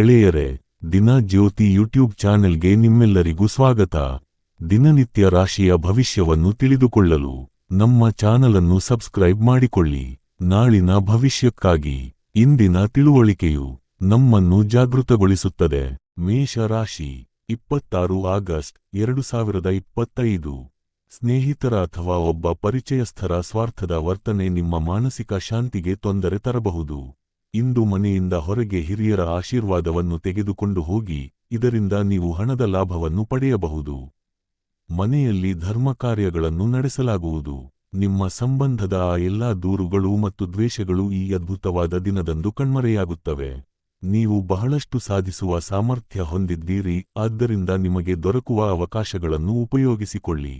ಎಳೆಯರೆ, ದಿನ ಜ್ಯೋತಿ ಯೂಟ್ಯೂಬ್ ಚಾನೆಲ್ಗೆ ನಿಮ್ಮೆಲ್ಲರಿಗೂ ಸ್ವಾಗತ. ದಿನನಿತ್ಯ ರಾಶಿಯ ಭವಿಷ್ಯವನ್ನು ತಿಳಿದುಕೊಳ್ಳಲು ನಮ್ಮ ಚಾನಲನ್ನು ಸಬ್ಸ್ಕ್ರೈಬ್ ಮಾಡಿಕೊಳ್ಳಿ. ನಾಳಿನ ಭವಿಷ್ಯಕ್ಕಾಗಿ ಇಂದಿನ ತಿಳುವಳಿಕೆಯು ನಮ್ಮನ್ನು ಜಾಗೃತಗೊಳಿಸುತ್ತದೆ. ಮೇಷ ರಾಶಿ ಇಪ್ಪತ್ತಾರು ಆಗಸ್ಟ್ ಎರಡು ಸಾವಿರದ ಇಪ್ಪತ್ತೈದು. ಸ್ನೇಹಿತರ ಅಥವಾ ಒಬ್ಬ ಪರಿಚಯಸ್ಥರ ಸ್ವಾರ್ಥದ ವರ್ತನೆ ನಿಮ್ಮ ಮಾನಸಿಕ ಶಾಂತಿಗೆ ತೊಂದರೆ ತರಬಹುದು. ಇಂದು ಮನೆಯಿಂದ ಹೊರಗೆ ಹಿರಿಯರ ಆಶೀರ್ವಾದವನ್ನು ತೆಗೆದುಕೊಂಡು ಹೋಗಿ, ಇದರಿಂದ ನೀವು ಹಣದ ಲಾಭವನ್ನು ಪಡೆಯಬಹುದು. ಮನೆಯಲ್ಲಿ ಧರ್ಮ ಕಾರ್ಯಗಳನ್ನು ನಡೆಸಲಾಗುವುದು. ನಿಮ್ಮ ಸಂಬಂಧದ ಆ ಎಲ್ಲಾ ದೂರುಗಳು ಮತ್ತು ದ್ವೇಷಗಳು ಈ ಅದ್ಭುತವಾದ ದಿನದಂದು ಕಣ್ಮರೆಯಾಗುತ್ತವೆ. ನೀವು ಬಹಳಷ್ಟು ಸಾಧಿಸುವ ಸಾಮರ್ಥ್ಯ ಹೊಂದಿದ್ದೀರಿ, ಆದ್ದರಿಂದ ನಿಮಗೆ ದೊರಕುವ ಅವಕಾಶಗಳನ್ನು ಉಪಯೋಗಿಸಿಕೊಳ್ಳಿ.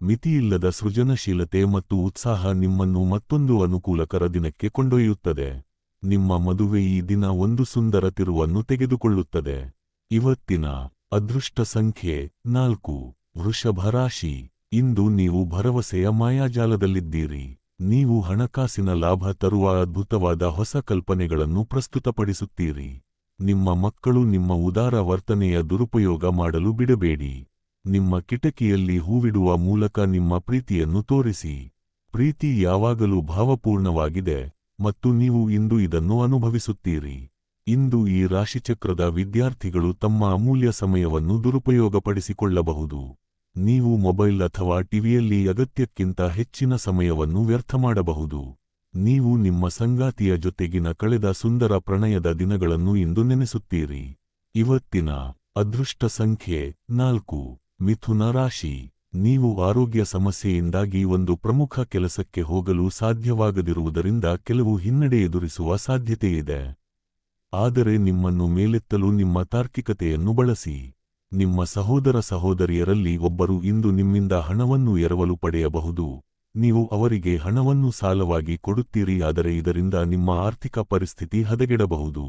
ಮಿತಿಯಿಲ್ಲದ ಸೃಜನಶೀಲತೆ ಮತ್ತು ಉತ್ಸಾಹ ನಿಮ್ಮನ್ನು ಮತ್ತೊಂದು ಅನುಕೂಲಕರ ದಿನಕ್ಕೆ ಕೊಂಡೊಯ್ಯುತ್ತದೆ. ನಿಮ್ಮ ಮದುವೆ ಈ ದಿನ ಒಂದು ಸುಂದರ ತಿರುವನ್ನು ತೆಗೆದುಕೊಳ್ಳುತ್ತದೆ. ಇವತ್ತಿನ ಅದೃಷ್ಟ ಸಂಖ್ಯೆ ನಾಲ್ಕು. ವೃಷಭ ರಾಶಿ. ಇಂದು ನೀವು ಭರವಸೆಯ ಮಾಯಾಜಾಲದಲ್ಲಿದ್ದೀರಿ. ನೀವು ಹಣಕಾಸಿನ ಲಾಭ ತರುವ ಅದ್ಭುತವಾದ ಹೊಸ ಕಲ್ಪನೆಗಳನ್ನು ಪ್ರಸ್ತುತಪಡಿಸುತ್ತೀರಿ. ನಿಮ್ಮ ಮಕ್ಕಳು ನಿಮ್ಮ ಉದಾರ ವರ್ತನೆಯ ದುರುಪಯೋಗ ಮಾಡಲು ಬಿಡಬೇಡಿ. ನಿಮ್ಮ ಕಿಟಕಿಯಲ್ಲಿ ಹೂವಿಡುವ ಮೂಲಕ ನಿಮ್ಮ ಪ್ರೀತಿಯನ್ನು ತೋರಿಸಿ. ಪ್ರೀತಿ ಯಾವಾಗಲೂ ಭಾವಪೂರ್ಣವಾಗಿದೆ. ಮತ್ತು ನೀವು ಇಂದು ಇದನ್ನು ಅನುಭವಿಸುತ್ತೀರಿ. ಇಂದು ಈ ರಾಶಿಚಕ್ರದ ವಿದ್ಯಾರ್ಥಿಗಳು ತಮ್ಮ ಅಮೂಲ್ಯ ಸಮಯವನ್ನು ದುರುಪಯೋಗಪಡಿಸಿಕೊಳ್ಳಬಹುದು. ನೀವು ಮೊಬೈಲ್ ಅಥವಾ ಟಿವಿಯಲ್ಲಿ ಅಗತ್ಯಕ್ಕಿಂತ ಹೆಚ್ಚಿನ ಸಮಯವನ್ನು ವ್ಯರ್ಥ ಮಾಡಬಹುದು. ನೀವು ನಿಮ್ಮ ಸಂಗಾತಿಯ ಜೊತೆಗಿನ ಕಳೆದ ಸುಂದರ ಪ್ರಣಯದ ದಿನಗಳನ್ನು ಇಂದು ನೆನೆಸುತ್ತೀರಿ. ಇವತ್ತಿನ ಅದೃಷ್ಟ ಸಂಖ್ಯೆ ನಾಲ್ಕು, ಮಿಥುನ ರಾಶಿ. ನೀವು ಆರೋಗ್ಯ ಸಮಸ್ಯೆಯಿಂದಾಗಿ ಒಂದು ಪ್ರಮುಖ ಕೆಲಸಕ್ಕೆ ಹೋಗಲು ಸಾಧ್ಯವಾಗದಿರುವುದರಿಂದ ಕೆಲವು ಹಿನ್ನಡೆ ಎದುರಿಸುವ ಸಾಧ್ಯತೆಯಿದೆ. ಆದರೆ ನಿಮ್ಮನ್ನು ಮೇಲೆತ್ತಲು ನಿಮ್ಮ ತಾರ್ಕಿಕತೆಯನ್ನು ಬಳಸಿ. ನಿಮ್ಮ ಸಹೋದರ ಸಹೋದರಿಯರಲ್ಲಿ ಒಬ್ಬರು ಇಂದು ನಿಮ್ಮಿಂದ ಹಣವನ್ನು ಎರವಲು ಪಡೆಯಬಹುದು. ನೀವು ಅವರಿಗೆ ಹಣವನ್ನು ಸಾಲವಾಗಿ ಕೊಡುತ್ತೀರಿ, ಆದರೆ ಇದರಿಂದ ನಿಮ್ಮ ಆರ್ಥಿಕ ಪರಿಸ್ಥಿತಿ ಹದಗೆಡಬಹುದು.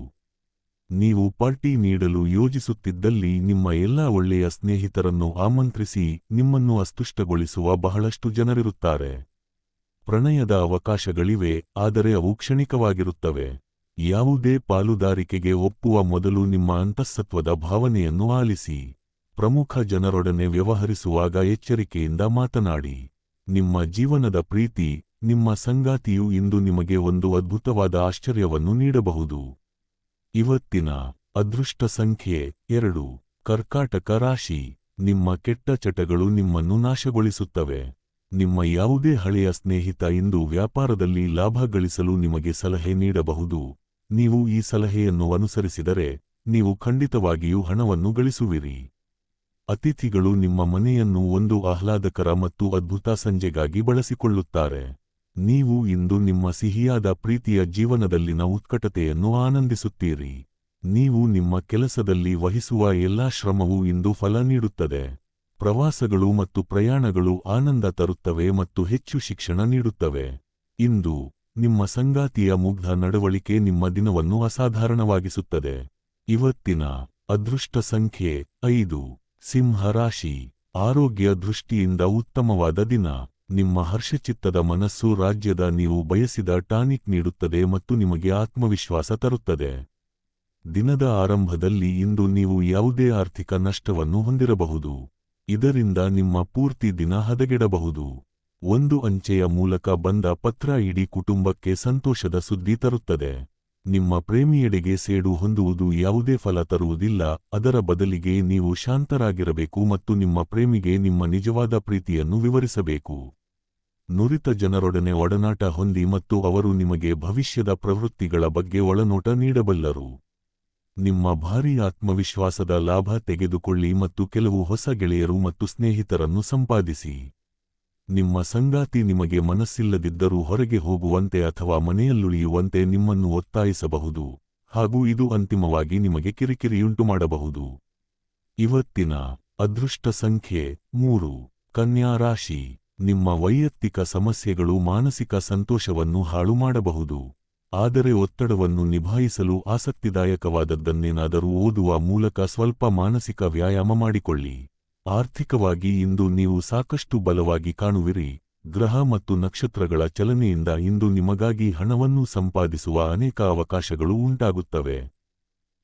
ನೀವು ಪಾರ್ಟಿ ನೀಡಲು ಯೋಜಿಸುತ್ತಿದ್ದಲ್ಲಿ ನಿಮ್ಮ ಎಲ್ಲಾ ಒಳ್ಳೆಯ ಸ್ನೇಹಿತರನ್ನು ಆಮಂತ್ರಿಸಿ ನಿಮ್ಮನ್ನು ಅಸ್ತುಷ್ಟಗೊಳಿಸುವ ಬಹಳಷ್ಟು ಜನರಿರುತ್ತಾರೆ. ಪ್ರಣಯದ ಅವಕಾಶಗಳಿವೆ, ಆದರೆ ಅವು ಕ್ಷಣಿಕವಾಗಿರುತ್ತವೆ. ಯಾವುದೇ ಪಾಲುದಾರಿಕೆಗೆ ಒಪ್ಪುವ ಮೊದಲು ನಿಮ್ಮ ಅಂತಃಸತ್ವದ ಭಾವನೆಯನ್ನು ಆಲಿಸಿ. ಪ್ರಮುಖ ಜನರೊಡನೆ ವ್ಯವಹರಿಸುವಾಗ ಎಚ್ಚರಿಕೆಯಿಂದ ಮಾತನಾಡಿ. ನಿಮ್ಮ ಜೀವನದ ಪ್ರೀತಿ, ನಿಮ್ಮ ಸಂಗಾತಿಯು ಇಂದು ನಿಮಗೆ ಒಂದು ಅದ್ಭುತವಾದ ಆಶ್ಚರ್ಯವನ್ನು ನೀಡಬಹುದು. ಇವತ್ತಿನ ಅದೃಷ್ಟ ಸಂಖ್ಯೆ ಎರಡು. ಕರ್ಕಾಟಕ ರಾಶಿ. ನಿಮ್ಮ ಕೆಟ್ಟ ಚಟಗಳು ನಿಮ್ಮನ್ನು ನಾಶಗೊಳಿಸುತ್ತವೆ. ನಿಮ್ಮ ಯಾವುದೇ ಹಳೆಯ ಸ್ನೇಹಿತ ಇಂದು ವ್ಯಾಪಾರದಲ್ಲಿ ಲಾಭ ಗಳಿಸಲು ನಿಮಗೆ ಸಲಹೆ ನೀಡಬಹುದು. ನೀವು ಈ ಸಲಹೆಯನ್ನು ಅನುಸರಿಸಿದರೆ ನೀವು ಖಂಡಿತವಾಗಿಯೂ ಹಣವನ್ನು ಗಳಿಸುವಿರಿ. ಅತಿಥಿಗಳು ನಿಮ್ಮ ಮನೆಯನ್ನು ಒಂದು ಆಹ್ಲಾದಕರ ಮತ್ತು ಅದ್ಭುತ ಸಂಜೆಗಾಗಿ ಬಳಸಿಕೊಳ್ಳುತ್ತಾರೆ. ನೀವು ಇಂದು ನಿಮ್ಮ ಸಿಹಿಯಾದ ಪ್ರೀತಿಯ ಜೀವನದಲ್ಲಿನ ಉತ್ಕಟತೆಯನ್ನು ಆನಂದಿಸುತ್ತೀರಿ. ನೀವು ನಿಮ್ಮ ಕೆಲಸದಲ್ಲಿ ವಹಿಸುವ ಎಲ್ಲಾ ಶ್ರಮವು ಇಂದು ಫಲ ನೀಡುತ್ತದೆ. ಪ್ರವಾಸಗಳು ಮತ್ತು ಪ್ರಯಾಣಗಳು ಆನಂದ ತರುತ್ತವೆ ಮತ್ತು ಹೆಚ್ಚು ಶಿಕ್ಷಣ ನೀಡುತ್ತವೆ. ಇಂದು ನಿಮ್ಮ ಸಂಗಾತಿಯ ಮುಗ್ಧ ನಡವಳಿಕೆ ನಿಮ್ಮ ದಿನವನ್ನು ಅಸಾಧಾರಣವಾಗಿಸುತ್ತದೆ. ಇವತ್ತಿನ ಅದೃಷ್ಟ ಸಂಖ್ಯೆ ಐದು. ಸಿಂಹ ರಾಶಿ. ಆರೋಗ್ಯ ದೃಷ್ಟಿಯಿಂದ ಉತ್ತಮವಾದ ದಿನ. ನಿಮ್ಮ ಹರ್ಷಚಿತ್ತದ ಮನಸ್ಸು ರಾಜ್ಯದ ನೀವು ಬಯಸಿದ ಟಾನಿಕ್ ನೀಡುತ್ತದೆ ಮತ್ತು ನಿಮಗೆ ಆತ್ಮವಿಶ್ವಾಸ ತರುತ್ತದೆ. ದಿನದ ಆರಂಭದಲ್ಲಿ ಇಂದು ನೀವು ಯಾವುದೇ ಆರ್ಥಿಕ ನಷ್ಟವನ್ನು ಹೊಂದಿರಬಹುದು. ಇದರಿಂದ ನಿಮ್ಮ ಪೂರ್ತಿ ದಿನ ಹದಗೆಡಬಹುದು. ಒಂದು ಅಂಚೆಯ ಮೂಲಕ ಬಂದ ಪತ್ರ ಇಡೀ ಕುಟುಂಬಕ್ಕೆ ಸಂತೋಷದ ಸುದ್ದಿ ತರುತ್ತದೆ. ನಿಮ್ಮ ಪ್ರೇಮಿಯೆಡೆಗೆ ಸೇಡು ಹೊಂದುವುದು ಯಾವುದೇ ಫಲ ತರುವುದಿಲ್ಲ, ಅದರ ಬದಲಿಗೆ ನೀವು ಶಾಂತರಾಗಿರಬೇಕು ಮತ್ತು ನಿಮ್ಮ ಪ್ರೇಮಿಗೆ ನಿಮ್ಮ ನಿಜವಾದ ಪ್ರೀತಿಯನ್ನು ವಿವರಿಸಬೇಕು. ನುರಿತ ಜನರೊಡನೆ ಒಡನಾಟ ಹೊಂದಿ ಮತ್ತು ಅವರು ನಿಮಗೆ ಭವಿಷ್ಯದ ಪ್ರವೃತ್ತಿಗಳ ಬಗ್ಗೆ ಒಳನೋಟ ನೀಡಬಲ್ಲರು. ನಿಮ್ಮ ಭಾರೀ ಆತ್ಮವಿಶ್ವಾಸದ ಲಾಭ ತೆಗೆದುಕೊಳ್ಳಿ ಮತ್ತು ಕೆಲವು ಹೊಸ ಗೆಳೆಯರು ಮತ್ತು ಸ್ನೇಹಿತರನ್ನು ಸಂಪಾದಿಸಿ. ನಿಮ್ಮ ಸಂಗಾತಿ ನಿಮಗೆ ಮನಸ್ಸಿಲ್ಲದಿದ್ದರೂ ಹೊರಗೆ ಹೋಗುವಂತೆ ಅಥವಾ ಮನೆಯಲ್ಲುಳಿಯುವಂತೆ ನಿಮ್ಮನ್ನು ಒತ್ತಾಯಿಸಬಹುದು. ಹಾಗೂ ಇದು ಅಂತಿಮವಾಗಿ ನಿಮಗೆ ಕಿರಿಕಿರಿಯುಂಟುಮಾಡಬಹುದು. ಇವತ್ತಿನ ಅದೃಷ್ಟ ಸಂಖ್ಯೆ ಮೂರು. ಕನ್ಯಾ ರಾಶಿ. ನಿಮ್ಮ ವೈಯಕ್ತಿಕ ಸಮಸ್ಯೆಗಳು ಮಾನಸಿಕ ಸಂತೋಷವನ್ನು ಹಾಳು ಮಾಡಬಹುದು ಆದರೆ ಒತ್ತಡವನ್ನು ನಿಭಾಯಿಸಲು ಆಸಕ್ತಿದಾಯಕವಾದದ್ದನ್ನೇನಾದರೂ ಓದುವ ಮೂಲಕ ಸ್ವಲ್ಪ ಮಾನಸಿಕ ವ್ಯಾಯಾಮ ಮಾಡಿಕೊಳ್ಳಿ. ಆರ್ಥಿಕವಾಗಿ ಇಂದು ನೀವು ಸಾಕಷ್ಟು ಬಲವಾಗಿ ಕಾಣುವಿರಿ. ಗ್ರಹ ಮತ್ತು ನಕ್ಷತ್ರಗಳ ಚಲನೆಯಿಂದ ಇಂದು ನಿಮಗಾಗಿ ಹಣವನ್ನು ಸಂಪಾದಿಸುವ ಅನೇಕ ಅವಕಾಶಗಳು ಉಂಟಾಗುತ್ತವೆ.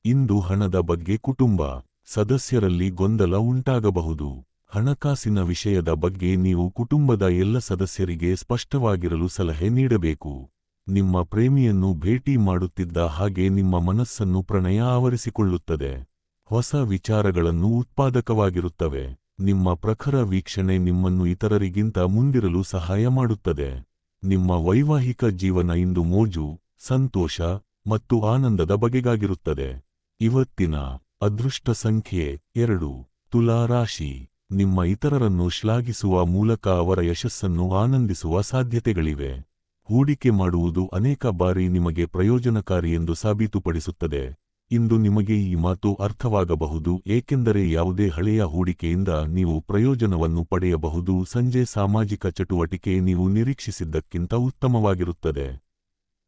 ಇಂದು ಹಣದ ಬಗ್ಗೆ ಕುಟುಂಬ, ಸದಸ್ಯರಲ್ಲಿ ಗೊಂದಲ ಉಂಟಾಗಬಹುದು. ಹಣಕಾಸಿನ ವಿಷಯದ ಬಗ್ಗೆ ನೀವು ಕುಟುಂಬದ ಎಲ್ಲ ಸದಸ್ಯರಿಗೆ ಸ್ಪಷ್ಟವಾಗಿರಲು ಸಲಹೆ ನೀಡಬೇಕು. ನಿಮ್ಮ ಪ್ರೇಮಿಯನ್ನು ಭೇಟಿ ಮಾಡುತ್ತಿದ್ದ ಹಾಗೆ ನಿಮ್ಮ ಮನಸ್ಸನ್ನು ಪ್ರಣಯ ಆವರಿಸಿಕೊಳ್ಳುತ್ತದೆ. ಹೊಸ ವಿಚಾರಗಳನ್ನು ಉತ್ಪಾದಕವಾಗಿರುತ್ತವೆ. ನಿಮ್ಮ ಪ್ರಖರ ವೀಕ್ಷಣೆ ನಿಮ್ಮನ್ನು ಇತರರಿಗಿಂತ ಮುಂದಿರಲು ಸಹಾಯ ಮಾಡುತ್ತದೆ. ನಿಮ್ಮ ವೈವಾಹಿಕ ಜೀವನ ಇಂದು ಮೋಜು, ಸಂತೋಷ ಮತ್ತು ಆನಂದದ ಬಗೆಗಾಗಿರುತ್ತದೆ. ಇವತ್ತಿನ ಅದೃಷ್ಟ ಸಂಖ್ಯೆ ಎರಡು. ತುಲಾ ರಾಶಿ. ನಿಮ್ಮ ಇತರರನ್ನು ಶ್ಲಾಘಿಸುವ ಮೂಲಕ ಅವರ ಯಶಸ್ಸನ್ನು ಆನಂದಿಸುವ ಸಾಧ್ಯತೆಗಳಿವೆ. ಹೂಡಿಕೆ ಮಾಡುವುದು ಅನೇಕ ಬಾರಿ ನಿಮಗೆ ಪ್ರಯೋಜನಕಾರಿ ಎಂದು ಸಾಬೀತುಪಡಿಸುತ್ತದೆ. ಇಂದು ನಿಮಗೆ ಈ ಮಾತು ಅರ್ಥವಾಗಬಹುದು, ಏಕೆಂದರೆ ಯಾವುದೇ ಹಳೆಯ ಹೂಡಿಕೆಯಿಂದ ನೀವು ಪ್ರಯೋಜನವನ್ನು ಪಡೆಯಬಹುದು, ಸಂಜೆ ಸಾಮಾಜಿಕ ಚಟುವಟಿಕೆ ನೀವು ನಿರೀಕ್ಷಿಸಿದ್ದಕ್ಕಿಂತ ಉತ್ತಮವಾಗಿರುತ್ತದೆ.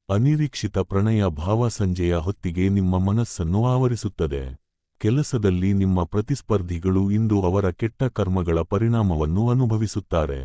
ಅನಿರೀಕ್ಷಿತ ಪ್ರಣಯ ಭಾವ ಸಂಜೆಯ ಹೊತ್ತಿಗೆ ನಿಮ್ಮ ಮನಸ್ಸನ್ನು ಆವರಿಸುತ್ತದೆ. ಕೆಲಸದಲ್ಲಿ ನಿಮ್ಮ ಪ್ರತಿಸ್ಪರ್ಧಿಗಳು ಇಂದು ಅವರ ಕೆಟ್ಟ ಕರ್ಮಗಳ ಪರಿಣಾಮವನ್ನು ಅನುಭವಿಸುತ್ತಾರೆ.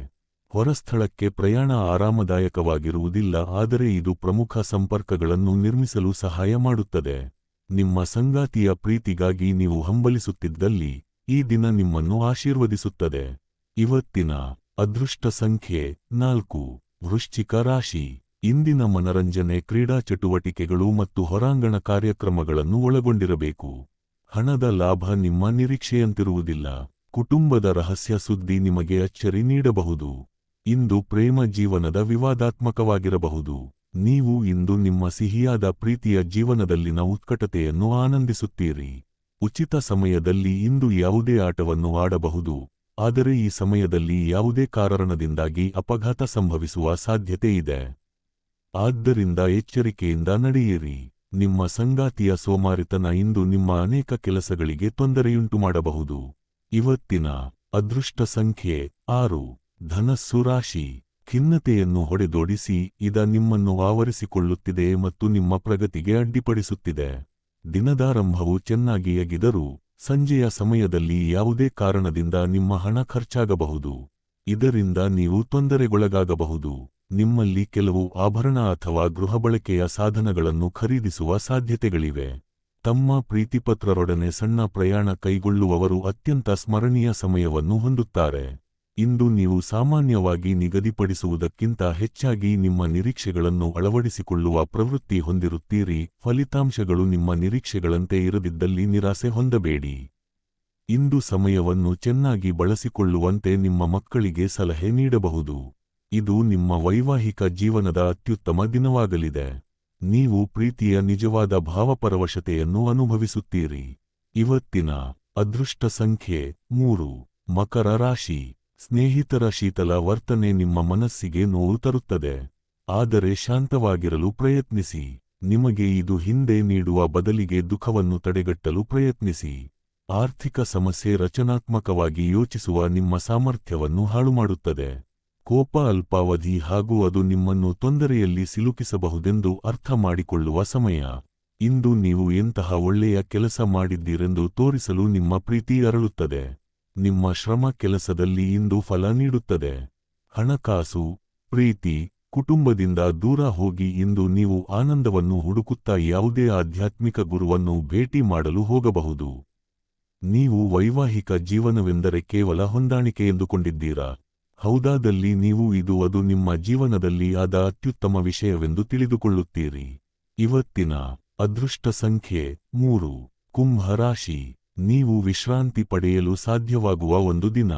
ಹೊರಸ್ಥಳಕ್ಕೆ ಪ್ರಯಾಣ ಆರಾಮದಾಯಕವಾಗಿರುವುದಿಲ್ಲ, ಆದರೆ ಇದು ಪ್ರಮುಖ ಸಂಪರ್ಕಗಳನ್ನು ನಿರ್ಮಿಸಲು ಸಹಾಯ ಮಾಡುತ್ತದೆ. ನಿಮ್ಮ ಸಂಗಾತಿಯ ಪ್ರೀತಿಗಾಗಿ ನೀವು ಹಂಬಲಿಸುತ್ತಿದ್ದಲ್ಲಿ ಈ ದಿನ ನಿಮ್ಮನ್ನು ಆಶೀರ್ವದಿಸುತ್ತದೆ. ಇವತ್ತಿನ ಅದೃಷ್ಟ ಸಂಖ್ಯೆ ನಾಲ್ಕು. ವೃಶ್ಚಿಕ ರಾಶಿ. ಇಂದಿನ ಮನರಂಜನೆ ಕ್ರೀಡಾ ಚಟುವಟಿಕೆಗಳು ಮತ್ತು ಹೊರಾಂಗಣ ಕಾರ್ಯಕ್ರಮಗಳನ್ನು ಒಳಗೊಂಡಿರಬೇಕು. ಹಣದ ಲಾಭ ನಿಮ್ಮ ನಿರೀಕ್ಷೆಯಂತಿರುವುದಿಲ್ಲ. ಕುಟುಂಬದ ರಹಸ್ಯ ಸುದ್ದಿ ನಿಮಗೆ ಅಚ್ಚರಿ ನೀಡಬಹುದು. ಇಂದು ಪ್ರೇಮ ಜೀವನದ ವಿವಾದಾತ್ಮಕವಾಗಿರಬಹುದು. ನೀವು ಇಂದು ನಿಮ್ಮ ಸಿಹಿಯಾದ ಪ್ರೀತಿಯ ಜೀವನದಲ್ಲಿನ ಉತ್ಕಟತೆಯನ್ನು ಆನಂದಿಸುತ್ತೀರಿ. ಉಚಿತ ಸಮಯದಲ್ಲಿ ಇಂದು ಯಾವುದೇ ಆಟವನ್ನು ಆಡಬಹುದು, ಆದರೆ ಈ ಸಮಯದಲ್ಲಿ ಯಾವುದೇ ಕಾರಣದಿಂದಾಗಿ ಅಪಘಾತ ಸಂಭವಿಸುವ ಸಾಧ್ಯತೆ ಇದೆ. ಆದ್ದರಿಂದ ಎಚ್ಚರಿಕೆಯಿಂದ ನಡೆಯಿರಿ. ನಿಮ್ಮ ಸಂಗಾತಿಯ ಸೋಮಾರಿತನ ಇಂದು ನಿಮ್ಮ ಅನೇಕ ಕೆಲಸಗಳಿಗೆ ತೊಂದರೆಯುಂಟು ಮಾಡಬಹುದು ಇವತ್ತಿನ ಅದೃಷ್ಟ ಸಂಖ್ಯೆ ಆರು, ಧನಸ್ಸು ರಾಶಿ. ಖಿನ್ನತೆಯನ್ನು ಹೊಡೆದೋಡಿಸಿ, ಇದ ನಿಮ್ಮನ್ನು ಆವರಿಸಿಕೊಳ್ಳುತ್ತಿದೆ ಮತ್ತು ನಿಮ್ಮ ಪ್ರಗತಿಗೆ ಅಡ್ಡಿಪಡಿಸುತ್ತಿದೆ. ದಿನದಾರಂಭವು ಚೆನ್ನಾಗಿ ಎಗಿದರೂ, ಸಂಜೆಯ ಸಮಯದಲ್ಲಿ ಯಾವುದೇ ಕಾರಣದಿಂದ ನಿಮ್ಮ ಹಣ ಖರ್ಚಾಗಬಹುದು. ಇದರಿಂದ ನೀವು ತೊಂದರೆಗೊಳಗಾಗಬಹುದು. ನಿಮ್ಮಲ್ಲಿ ಕೆಲವು ಆಭರಣ ಅಥವಾ ಗೃಹ ಬಳಕೆಯ ಸಾಧನಗಳನ್ನು ಖರೀದಿಸುವ ಸಾಧ್ಯತೆಗಳಿವೆ. ತಮ್ಮ ಪ್ರೀತಿಪತ್ರರೊಡನೆ ಸಣ್ಣ ಪ್ರಯಾಣ ಕೈಗೊಳ್ಳುವವರು ಅತ್ಯಂತ ಸ್ಮರಣೀಯ ಸಮಯವನ್ನು ಹೊಂದುತ್ತಾರೆ. ಇಂದು ನೀವು ಸಾಮಾನ್ಯವಾಗಿ ನಿಗದಿಪಡಿಸುವುದಕ್ಕಿಂತ ಹೆಚ್ಚಾಗಿ ನಿಮ್ಮ ನಿರೀಕ್ಷೆಗಳನ್ನು ಅಳವಡಿಸಿಕೊಳ್ಳುವ ಪ್ರವೃತ್ತಿ ಹೊಂದಿರುತ್ತೀರಿ. ಫಲಿತಾಂಶಗಳು ನಿಮ್ಮ ನಿರೀಕ್ಷೆಗಳಂತೆ ಇರದಿದ್ದಲ್ಲಿ ನಿರಾಸೆ ಹೊಂದಬೇಡಿ. ಇಂದು ಸಮಯವನ್ನು ಚೆನ್ನಾಗಿ ಬಳಸಿಕೊಳ್ಳುವಂತೆ ನಿಮ್ಮ ಮಕ್ಕಳಿಗೆ ಸಲಹೆ ನೀಡಬಹುದು. ಇದು ನಿಮ್ಮ ವೈವಾಹಿಕ ಜೀವನದ ಅತ್ಯುತ್ತಮ ದಿನವಾಗಲಿದೆ. ನೀವು ಪ್ರೀತಿಯ ನಿಜವಾದ ಭಾವಪರವಶತೆಯನ್ನು ಅನುಭವಿಸುತ್ತೀರಿ. ಇವತ್ತಿನ ಅದೃಷ್ಟ ಸಂಖ್ಯೆ ಮೂರು. ಮಕರ ರಾಶಿ. ಸ್ನೇಹಿತರ ಶೀತಲ ವರ್ತನೆ ನಿಮ್ಮ ಮನಸ್ಸಿಗೆ ನೋವು ತರುತ್ತದೆ. ಆದರೆ ಶಾಂತವಾಗಿರಲು ಪ್ರಯತ್ನಿಸಿ. ನಿಮಗೆ ಇದು ಹಿಂದೆ ನೀಡುವ ಬದಲಿಗೆ ದುಃಖವನ್ನು ತಡೆಗಟ್ಟಲು ಪ್ರಯತ್ನಿಸಿ. ಆರ್ಥಿಕ ಸಮಸ್ಯೆ ರಚನಾತ್ಮಕವಾಗಿ ಯೋಚಿಸುವ ನಿಮ್ಮ ಸಾಮರ್ಥ್ಯವನ್ನು ಹಾಳುಮಾಡುತ್ತದೆ. ಕೋಪ ಅಲ್ಪಾವಧಿ ಹಾಗೂ ಅದು ನಿಮ್ಮನ್ನು ತೊಂದರೆಯಲ್ಲಿ ಸಿಲುಕಿಸಬಹುದೆಂದು ಅರ್ಥ ಮಾಡಿಕೊಳ್ಳುವ ಸಮಯ. ಇಂದು ನೀವು ಎಂತಹ ಒಳ್ಳೆಯ ಕೆಲಸ ಮಾಡಿದ್ದೀರೆಂದು ತೋರಿಸಲು ನಿಮ್ಮ ಪ್ರೀತಿ ಅರಳುತ್ತದೆ. ನಿಮ್ಮ ಶ್ರಮ ಕೆಲಸದಲ್ಲಿ ಇಂದು ಫಲ ನೀಡುತ್ತದೆ. ಹಣಕಾಸು, ಪ್ರೀತಿ, ಕುಟುಂಬದಿಂದ ದೂರ ಹೋಗಿ ಇಂದು ನೀವು ಆನಂದವನ್ನು ಹುಡುಕುತ್ತಾ ಯಾವುದೇ ಆಧ್ಯಾತ್ಮಿಕ ಗುರುವನ್ನು ಭೇಟಿ ಮಾಡಲು ಹೋಗಬಹುದು. ನೀವು ವೈವಾಹಿಕ ಜೀವನವೆಂದರೆ ಕೇವಲ ಹೊಂದಾಣಿಕೆ ಎಂದುಕೊಂಡಿದ್ದೀರಾ? ಹೌದಾದಲ್ಲಿ ನೀವು ಇದು ಅದು ನಿಮ್ಮ ಜೀವನದಲ್ಲಿ ಆದ ಅತ್ಯುತ್ತಮ ವಿಷಯವೆಂದು ತಿಳಿದುಕೊಳ್ಳುತ್ತೀರಿ. ಇವತ್ತಿನ ಅದೃಷ್ಟ ಸಂಖ್ಯೆ ಮೂರು. ಕುಂಭ ರಾಶಿ. ನೀವು ವಿಶ್ರಾಂತಿ ಪಡೆಯಲು ಸಾಧ್ಯವಾಗುವ ಒಂದು ದಿನ.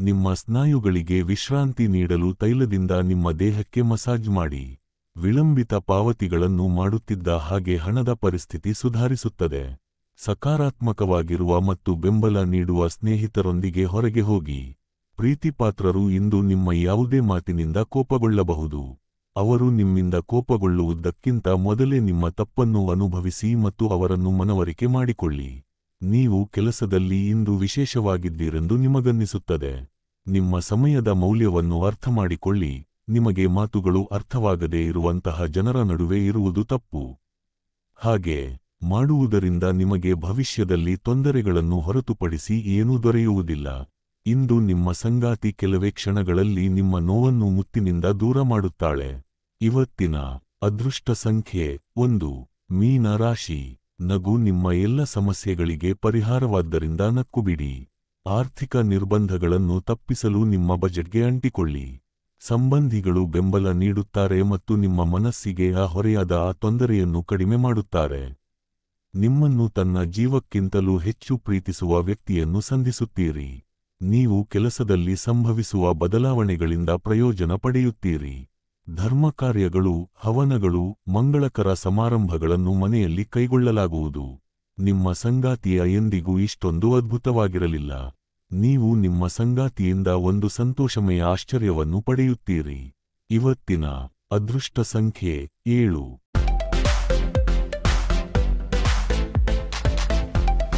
ನಿಮ್ಮ ಸ್ನಾಯುಗಳಿಗೆ ವಿಶ್ರಾಂತಿ ನೀಡಲು ತೈಲದಿಂದ ನಿಮ್ಮ ದೇಹಕ್ಕೆ ಮಸಾಜ್ ಮಾಡಿ. ವಿಳಂಬಿತ ಪಾವತಿಗಳನ್ನು ಮಾಡುತ್ತಿದ್ದ ಹಾಗೆ ಹಣದ ಪರಿಸ್ಥಿತಿ ಸುಧಾರಿಸುತ್ತದೆ. ಸಕಾರಾತ್ಮಕವಾಗಿರುವ ಮತ್ತು ಬೆಂಬಲ ನೀಡುವ ಸ್ನೇಹಿತರೊಂದಿಗೆ ಹೊರಗೆ ಹೋಗಿ. ಪ್ರೀತಿಪಾತ್ರರು ಇಂದು ನಿಮ್ಮ ಯಾವುದೇ ಮಾತಿನಿಂದ ಕೋಪಗೊಳ್ಳಬಹುದು. ಅವರು ನಿಮ್ಮಿಂದ ಕೋಪಗೊಳ್ಳುವುದಕ್ಕಿಂತ ಮೊದಲೇ ನಿಮ್ಮ ತಪ್ಪನ್ನು ಅನುಭವಿಸಿ ಮತ್ತು ಅವರನ್ನು ಮನವರಿಕೆ ಮಾಡಿಕೊಳ್ಳಿ. ನೀವು ಕೆಲಸದಲ್ಲಿ ಇಂದು ವಿಶೇಷವಾಗಿದ್ದೀರೆಂದು ನಿಮಗನ್ನಿಸುತ್ತದೆ. ನಿಮ್ಮ ಸಮಯದ ಮೌಲ್ಯವನ್ನು ಅರ್ಥಮಾಡಿಕೊಳ್ಳಿ. ನಿಮಗೆ ಮಾತುಗಳು ಅರ್ಥವಾಗದೇ ಇರುವಂತಹ ಜನರ ನಡುವೆ ಇರುವುದು ತಪ್ಪು. ಹಾಗೆ ಮಾಡುವುದರಿಂದ ನಿಮಗೆ ಭವಿಷ್ಯದಲ್ಲಿ ತೊಂದರೆಗಳನ್ನು ಹೊರತುಪಡಿಸಿ ಏನೂ ದೊರೆಯುವುದಿಲ್ಲ. ಇಂದು ನಿಮ್ಮ ಸಂಗಾತಿ ಕೆಲವೇ ಕ್ಷಣಗಳಲ್ಲಿ ನಿಮ್ಮ ನೋವನ್ನು ಮುತ್ತಿನಿಂದ ದೂರ ಮಾಡುತ್ತಾಳೆ. ಇವತ್ತಿನ ಅದೃಷ್ಟ ಸಂಖ್ಯೆ ಒಂದು. ಮೀನ ರಾಶಿ. ನಗು ನಿಮ್ಮ ಎಲ್ಲ ಸಮಸ್ಯೆಗಳಿಗೆ ಪರಿಹಾರವಾದ್ದರಿಂದ ನಕ್ಕುಬಿಡಿ. ಆರ್ಥಿಕ ನಿರ್ಬಂಧಗಳನ್ನು ತಪ್ಪಿಸಲು ನಿಮ್ಮ ಬಜೆಟ್ಗೆ ಅಂಟಿಕೊಳ್ಳಿ. ಸಂಬಂಧಿಗಳು ಬೆಂಬಲ ನೀಡುತ್ತಾರೆ ಮತ್ತು ನಿಮ್ಮ ಮನಸ್ಸಿಗೆ ಆ ಹೊರೆಯಾದ ಆ ತೊಂದರೆಯನ್ನು ಕಡಿಮೆ ಮಾಡುತ್ತಾರೆ. ನಿಮ್ಮನ್ನು ತನ್ನ ಜೀವಕ್ಕಿಂತಲೂ ಹೆಚ್ಚು ಪ್ರೀತಿಸುವ ವ್ಯಕ್ತಿಯನ್ನು ಸಂಧಿಸುತ್ತೀರಿ. ನೀವು ಕೆಲಸದಲ್ಲಿ ಸಂಭವಿಸುವ ಬದಲಾವಣೆಗಳಿಂದ ಪ್ರಯೋಜನ ಪಡೆಯುತ್ತೀರಿ. ಧರ್ಮಕಾರ್ಯಗಳು, ಹವನಗಳು, ಮಂಗಳಕರ ಸಮಾರಂಭಗಳನ್ನು ಮನೆಯಲ್ಲಿ ಕೈಗೊಳ್ಳಲಾಗುವುದು. ನಿಮ್ಮ ಸಂಗಾತಿಯ ಎಂದಿಗೂ ಇಷ್ಟೊಂದು ಅದ್ಭುತವಾಗಿರಲಿಲ್ಲ. ನೀವು ನಿಮ್ಮ ಸಂಗಾತಿಯಿಂದ ಒಂದು ಸಂತೋಷಮಯ ಆಶ್ಚರ್ಯವನ್ನು ಪಡೆಯುತ್ತೀರಿ. ಇವತ್ತಿನ ಅದೃಷ್ಟ ಸಂಖ್ಯೆ ಏಳು.